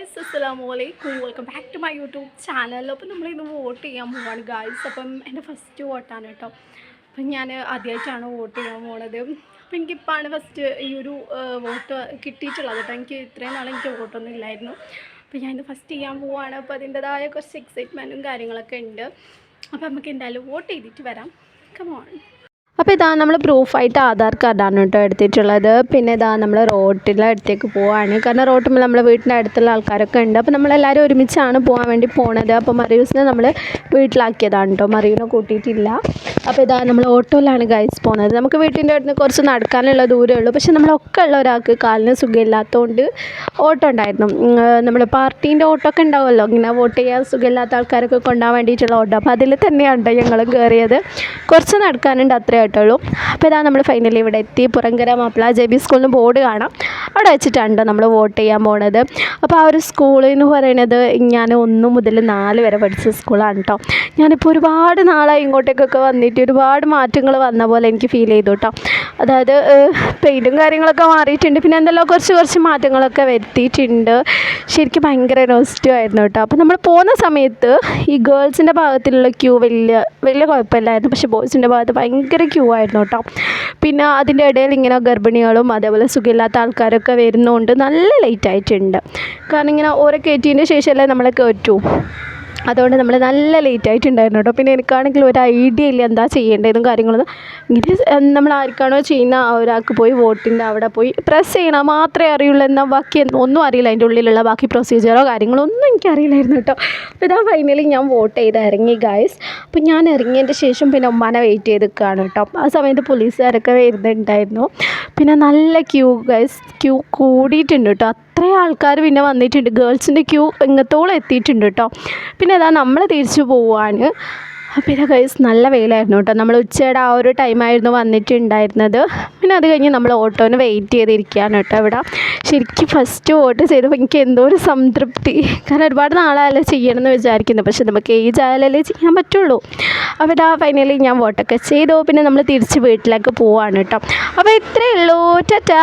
Guys അസ്സലാമു അലൈക്കും welcome back to my YouTube channel അപ്പോൾ നമ്മളിന്ന് വോട്ട് ചെയ്യാൻ പോവാണ് ഗായ്സ് അപ്പം എന്റെ ഫസ്റ്റ് വോട്ടാണ് കേട്ടോ. അപ്പം ഞാൻ ആദ്യമായിട്ടാണ് വോട്ട് ചെയ്യാൻ പോണത്. അപ്പം എനിക്കിപ്പോഴാണ് ഫസ്റ്റ് ഈ ഒരു വോട്ട് കിട്ടിയിട്ടുള്ളത് കേട്ടോ. എനിക്ക് ഇത്രയും നാളെ എനിക്ക് വോട്ടൊന്നും ഇല്ലായിരുന്നു. അപ്പോൾ ഞാൻ ഫസ്റ്റ് ചെയ്യാൻ പോവാണ്. അപ്പോൾ അതിന്റെതായ കുറച്ച് എക്സൈറ്റ്മെന്റും കാര്യങ്ങളൊക്കെ ഉണ്ട്. അപ്പോൾ നമുക്ക് എന്തായാലും വോട്ട് ചെയ്തിട്ട് വരാം. കമോൺ അപ്പോൾ ഇതാ നമ്മൾ പ്രൂഫായിട്ട് ആധാർ കാർഡാണ് കേട്ടോ എടുത്തിട്ടുള്ളത്. പിന്നെ ഇതാ നമ്മൾ റോട്ടിലെ അടുത്തേക്ക് പോവാണ്. കാരണം റോട്ടുമ്പോൾ നമ്മളെ വീട്ടിന്റെ അടുത്തുള്ള ആൾക്കാരൊക്കെ ഉണ്ട്. അപ്പോൾ നമ്മളെല്ലാവരും ഒരുമിച്ചാണ് പോകാൻ വേണ്ടി പോണത്. അപ്പോൾ മറിയൂസിനെ നമ്മൾ വീട്ടിലാക്കിയതാണ് കേട്ടോ. മറിയൂനെ കൂട്ടിയിട്ടില്ല. അപ്പോൾ ഇതാ നമ്മൾ ഓട്ടോയിലാണ് ഗൈസ് പോകുന്നത് നമുക്ക് വീട്ടിന്റെ അടുത്ത് കുറച്ച് നടക്കാനുള്ള ദൂരമേ ഉള്ളൂ. പക്ഷേ നമ്മളൊക്കെ ഉള്ള ഒരാൾക്ക് കാലിന് സുഖമില്ലാത്തതുകൊണ്ട് ഓട്ടോ ഉണ്ടായിരുന്നു. നമ്മൾ പാർട്ടീന്റെ ഓട്ടോ ഒക്കെ ഉണ്ടാവുമല്ലോ. ഇങ്ങനെ വോട്ട് ചെയ്യാൻ സുഖമില്ലാത്ത ആൾക്കാരൊക്കെ കൊണ്ടുപോകാൻ വേണ്ടിയിട്ടുള്ള ഓട്ടോ. അപ്പോൾ അതിൽ തന്നെയാണ് ഞങ്ങളും കയറിയത് കുറച്ച് നടക്കാനുണ്ട് അത്രേ ആയിട്ടുള്ളൂ. അപ്പോൾ ഇതാ നമ്മൾ ഫൈനലി ഇവിടെ എത്തി. പുറങ്കര മാപ്പിള ജെ ബി സ്കൂളിന് ബോർഡ് കാണാം. അവിടെ വെച്ചിട്ടാണ് നമ്മൾ വോട്ട് ചെയ്യാൻ പോണത്. അപ്പോൾ ആ ഒരു സ്കൂൾ എന്ന് പറയുന്നത് ഞാൻ ഒന്ന് മുതൽ നാല് വരെ പഠിച്ച സ്കൂളാണ് കേട്ടോ ഞാനിപ്പോൾ ഒരുപാട് നാളായി ഇങ്ങോട്ടേക്കൊക്കെ വന്നിട്ട് ഒരുപാട് മാറ്റങ്ങൾ വന്ന പോലെ എനിക്ക് ഫീൽ ചെയ്തു കേട്ടോ അതായത് പെയിന്റും കാര്യങ്ങളൊക്കെ മാറിയിട്ടുണ്ട്. പിന്നെ എന്തെല്ലാം കുറച്ച് കുറച്ച് മാറ്റങ്ങളൊക്കെ വരുത്തിയിട്ടുണ്ട്. ശരിക്കും ഭയങ്കര നോസ്റ്റു ആയിരുന്നു കേട്ടോ. അപ്പോൾ നമ്മൾ പോകുന്ന സമയത്ത് ഈ ഗേൾസിന്റെ ഭാഗത്തുള്ള ക്യൂ വലിയ വലിയ കുഴപ്പമില്ലായിരുന്നു. പക്ഷേ ബോയ്സിന്റെ ഭാഗത്ത് ഭയങ്കര ക്യൂ ആയിരുന്നു കേട്ടോ. പിന്നെ അതിന്റെ ഇടയിൽ ഇങ്ങനെ ഗർഭിണികളും അതേപോലെ സുഖമില്ലാത്ത ആൾക്കാരൊക്കെ വരുന്നതുകൊണ്ട് നല്ല ലേറ്റ് ആയിട്ടുണ്ട്. കാരണം ഇങ്ങനെ ഓരോ കയറ്റിയതിന്റെ ശേഷമല്ലേ നമ്മളെ കയറ്റൂ അതുകൊണ്ട് നമ്മൾ നല്ല ലേറ്റ് ആയിട്ടുണ്ടായിരുന്നു കേട്ടോ പിന്നെ എനിക്കാണെങ്കിൽ ഒരു ഐഡിയ ഇല്ല എന്താ ചെയ്യേണ്ടതെന്നും കാര്യങ്ങളൊന്നും. ഇത് നമ്മൾ ആർക്കാണോ ചെയ്യുന്ന ഒരാൾക്ക് പോയി വോട്ടിന്റെ അവിടെ പോയി പ്രസ് ചെയ്യണം. മാത്രമേ അറിയുള്ളൂ എന്നാൽ ബാക്കി ഒന്നും അറിയില്ല. അതിന്റെ ഉള്ളിലുള്ള ബാക്കി പ്രൊസീജിയറോ കാര്യങ്ങളോ ഒന്നും എനിക്കറിയില്ലായിരുന്നു കേട്ടോ അപ്പോൾ ഇതാ ഫൈനലി ഞാൻ വോട്ട് ചെയ്ത് ഇറങ്ങി ഗായ്സ് അപ്പോൾ ഞാൻ ഇറങ്ങിയതിന്റെ ശേഷം പിന്നെ ഉമ്മാനെ വെയിറ്റ് ചെയ്ത് നിൽക്കുകയാണ് കേട്ടോ. ആ സമയത്ത് പോലീസുകാരൊക്കെ വരുന്നുണ്ടായിരുന്നു. പിന്നെ നല്ല ക്യൂ ഗൈസ് ക്യൂ കൂടിയിട്ടുണ്ട് കേട്ടോ. അത്രയും ആൾക്കാർ പിന്നെ വന്നിട്ടുണ്ട്. ഗേൾസിന്റെ ക്യൂ ഇങ്ങത്തോളം എത്തിയിട്ടുണ്ട് കേട്ടോ. പിന്നെ അതാ നമ്മൾ തിരിച്ചു പോവുകയാണ് പിന്നെ ഗൈസ് നല്ല വെയിലായിരുന്നു കേട്ടോ. നമ്മൾ ഉച്ചയുടെ ആ ഒരു ടൈമായിരുന്നു വന്നിട്ടുണ്ടായിരുന്നത്. പിന്നെ അത് കഴിഞ്ഞ് നമ്മൾ ഓട്ടോന് വെയിറ്റ് ചെയ്തിരിക്കുകയാണ് കേട്ടോ ഇവിടെ. ശരിക്കും ഫസ്റ്റ് വോട്ട് ചെയ്തപ്പോൾ എനിക്ക് എന്തോ ഒരു സംതൃപ്തി. കാരണം ഒരുപാട് നാളായാലും ചെയ്യണമെന്ന് വിചാരിക്കുന്നു പക്ഷെ നമുക്ക് ഏജ് ആയാലല്ലേ ചെയ്യാൻ പറ്റുള്ളൂ. അവിടെ ഫൈനലി ഞാൻ വോട്ടൊക്കെ ചെയ്തു. പിന്നെ നമ്മൾ തിരിച്ച് വീട്ടിലേക്ക് പോവാണ് കേട്ടോ. അപ്പോൾ ഇത്രയേ ഉള്ളൂ. ടാറ്റാ.